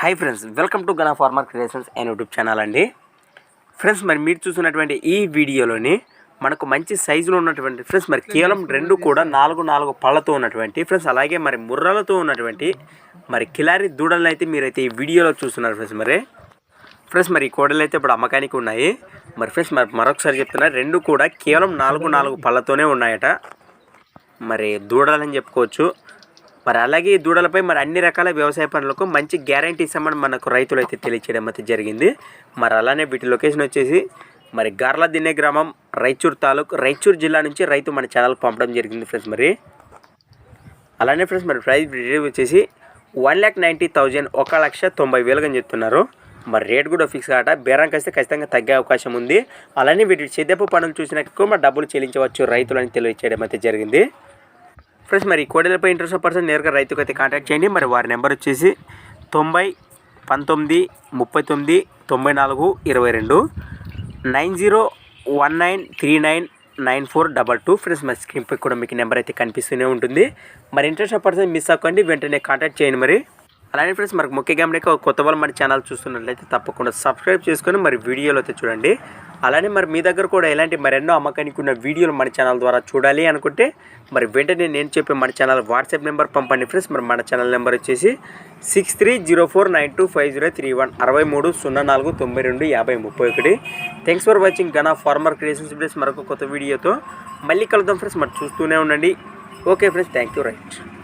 Hi friends welcome to Gana farmer creations and YouTube channel అండి. Friends మరి మీరు చూసినటువంటి ఈ వీడియోలోని మనకు మంచి సైజులో ఉన్నటువంటి ఫ్రెండ్స్ మరి కేవలం రెండు కూడా నాలుగు నాలుగు పళ్ళతో ఉన్నటువంటి ఫ్రెండ్స్ అలాగే మరి ముర్రలతో ఉన్నటువంటి మరి కిలారి దూడలను అయితే మీరైతే ఈ వీడియోలో చూస్తున్నారు ఫ్రెండ్స్ మరి. ఫ్రెండ్స్ మరి ఈ కోడలు అయితే ఇప్పుడు అమ్మకానికి ఉన్నాయి. మరి ఫ్రెండ్స్ మరి మరొకసారి చెప్తున్నా రెండు కూడా కేవలం నాలుగు నాలుగు పళ్ళతోనే ఉన్నాయట. మరి దూడలని చెప్పుకోవచ్చు. మరి అలాగే ఈ దూడలపై మరి అన్ని రకాల వ్యవసాయ పనులకు మంచి గ్యారంటీ ఇస్తామని మనకు రైతులు అయితే తెలియచేయడం అయితే జరిగింది. మరి అలానే వీటి లొకేషన్ వచ్చేసి మరి గార్ల దిన్నే గ్రామం రైచూర్ తాలూకు రైచూర్ జిల్లా నుంచి రైతు మన ఛానల్ పంపడం జరిగింది ఫ్రెండ్స్ మరి. అలానే ఫ్రెండ్స్ మరి ప్రైస్ వచ్చేసి వన్ ల్యాక్ నైంటీ థౌజండ్ ఒక లక్ష తొంభై వేలుగా చెప్తున్నారు. మరి రేట్ కూడా ఫిక్స్ కాట బేరం కస్తే ఖచ్చితంగా తగ్గే అవకాశం ఉంది. అలానే వీటి చెద్దపు పనులు చూసినాక మరి డబ్బులు చెల్లించవచ్చు రైతులని తెలియచేయడం అయితే జరిగింది. ఫ్రెండ్స్ మరి కోడెలపై ఇంట్రెస్ట్ పర్సన్ నేరుగా రైతుకు అయితే కాంటాక్ట్ చేయండి. మరి వారి నెంబర్ వచ్చేసి తొంభై పంతొమ్మిది ముప్పై తొమ్మిది తొంభై నాలుగు ఇరవై రెండు nine zero one nine three nine nine four double two. Friends మరి స్క్రీన్పై కూడా మీకు నెంబర్ అయితే కనిపిస్తూనే ఉంటుంది. మరి ఇంట్రెస్ట్ పర్సన్ మిస్ అవ్వకండి. వెంటనే కాంటాక్ట్ చేయండి మరి. అలానే ఫ్రెండ్స్ మనకు ముఖ్యంగా గమనిక కొత్త వాళ్ళు మన ఛానల్ చూస్తున్నట్లయితే తప్పకుండా సబ్స్క్రైబ్ చేసుకొని మరి వీడియోలు అయితే చూడండి. అలానే మరి మీ దగ్గర కూడా ఎలాంటి మరెన్నో అమ్మకానికి ఉన్న వీడియోలు మన ఛానల్ ద్వారా చూడాలి అనుకుంటే మరి వెంటనే నేను చెప్పే మన ఛానల్ వాట్సాప్ నెంబర్ పంపండి ఫ్రెండ్స్ మరి మన ఛానల్ నెంబర్ వచ్చేసి six three zero four nine two five zero three one అరవై మూడు సున్నా నాలుగు తొంభై రెండు యాభై ముప్పై ఒకటి. Thanks for watching Gana farmer creations please మరొక కొత్త వీడియోతో మళ్ళీ కలుద్దాం ఫ్రెండ్స్ మరి చూస్తూనే ఉండండి. Okay friends thank you right